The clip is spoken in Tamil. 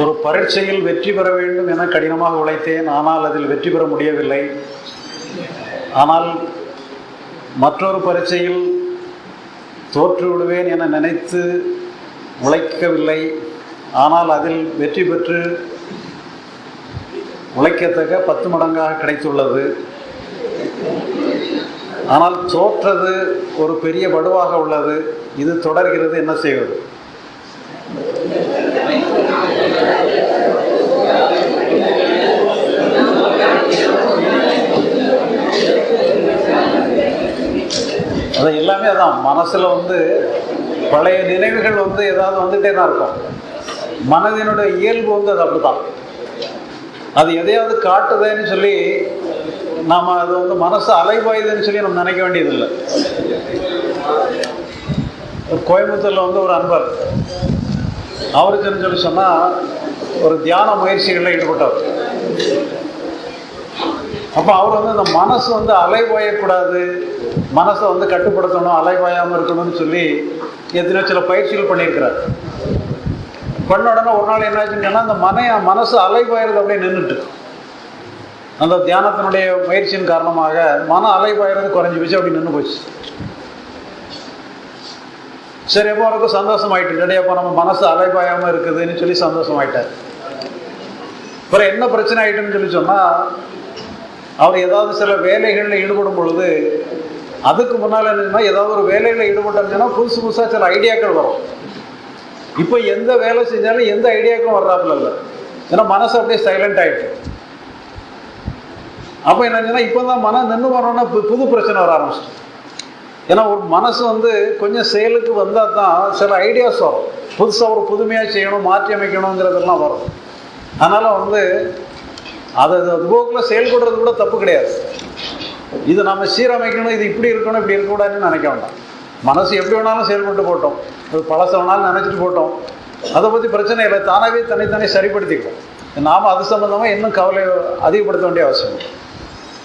ஒரு பரீட்சையில் வெற்றி பெற வேண்டும் என கடினமாக உழைத்தேன். ஆனால் அதில் வெற்றி பெற முடியவில்லை. ஆனால் மற்றொரு பரீட்சையில் தோற்று விடுவேன் என நினைத்து உழைக்கவில்லை. ஆனால் அதில் வெற்றி பெற்று உழைக்கத்தக்க பத்து மடங்காக கிடைத்துள்ளது. ஆனால் தோற்றது ஒரு பெரிய வடுவாக உள்ளது. இது தொடர்கிறது. என்ன செய்வது? அது எல்லாமே அதான் மனசில் வந்து பழைய நினைவுகள் வந்து ஏதாவது வந்துகிட்டே தான் இருக்கும். மனதினுடைய இயல்பு வந்து அது அப்படிதான் அது எதையாவது காட்டுதேன்னு சொல்லி நாம் அது வந்து மனசு அலைபாயுதுன்னு சொல்லி நம்ம நினைக்க வேண்டியதில்லை. கோயம்புத்தூரில் வந்து ஒரு அன்பர் அவருக்குன்னு சொல்லி சொன்னால் ஒரு தியான முயற்சிகளில் ஈடுபட்டவர். அப்போ அவர் வந்து இந்த மனசு வந்து அலைபாயக்கூடாது. மனசை வந்து கட்டுப்படுத்தணும் அலைபாயாமல் இருக்கணும்னு சொல்லி எத்தனையோ சில பயிற்சிகள் பண்ணியிருக்கிறார். பண்ண உடனே ஒரு நாள் என்னாச்சுன்னு சொன்னால் அந்த மன மனசு அலைபாயிறது அப்படியே நின்றுட்டு அந்த தியானத்தினுடைய பயிற்சியின் காரணமாக மன அலைபாயிறது குறைஞ்சி போச்சு அப்படி நின்று போச்சு. சரி எப்போ அவருக்கு சந்தோஷமாயிட்டு டேடி அப்போ நம்ம மனசு அலைபாயாமல் இருக்குதுன்னு சொல்லி சந்தோஷமாயிட்டார். அப்புறம் என்ன பிரச்சனை ஆயிட்டுன்னு சொல்லி சொன்னால் அவர் ஏதாவது சில வேலைகளில் ஈடுபடும் பொழுது அதுக்கு முன்னால் என்னன்னா ஏதாவது ஒரு வேலையில் ஈடுபட்டாங்கன்னா புதுசு புதுசாக சில ஐடியாக்கள் வரும். இப்போ எந்த வேலை செஞ்சாலும் எந்த ஐடியாக்களும் வர்றாப்புல இல்லை. ஏன்னா மனசு அப்படியே சைலண்ட் ஆகிட்டு அப்போ என்னச்சுன்னா இப்போ தான் மனம் நின்று வரோன்னா புது பிரச்சனை வர ஆரம்பிச்சிட்டு ஏன்னா ஒரு மனசு வந்து கொஞ்சம் செயலுக்கு வந்தால் தான் சில ஐடியாஸ் வரும். புதுசாக ஒரு புதுமையாக செய்யணும் மாற்றி அமைக்கணுங்கிறதெல்லாம் வரும். அதனால் வந்து அதை போக்கில் செயல்படுறது கூட தப்பு கிடையாது. இது நம்ம சீரமைக்கணும் இது இப்படி இருக்கணும் இப்படி இருக்கக்கூடாதுன்னு நினைக்க வேண்டாம். மனசு எப்படி வேணாலும் செயல்பட்டு போட்டோம். அது பழச வேணாலும் நினச்சிட்டு போட்டோம். அதை பற்றி பிரச்சனை இல்லை. தானாகவே தனித்தனி சரிப்படுத்திக்கிறோம் நாம் அது சம்மந்தமாக இன்னும் கவலை அதிகப்படுத்த வேண்டிய அவசியம் இல்லை.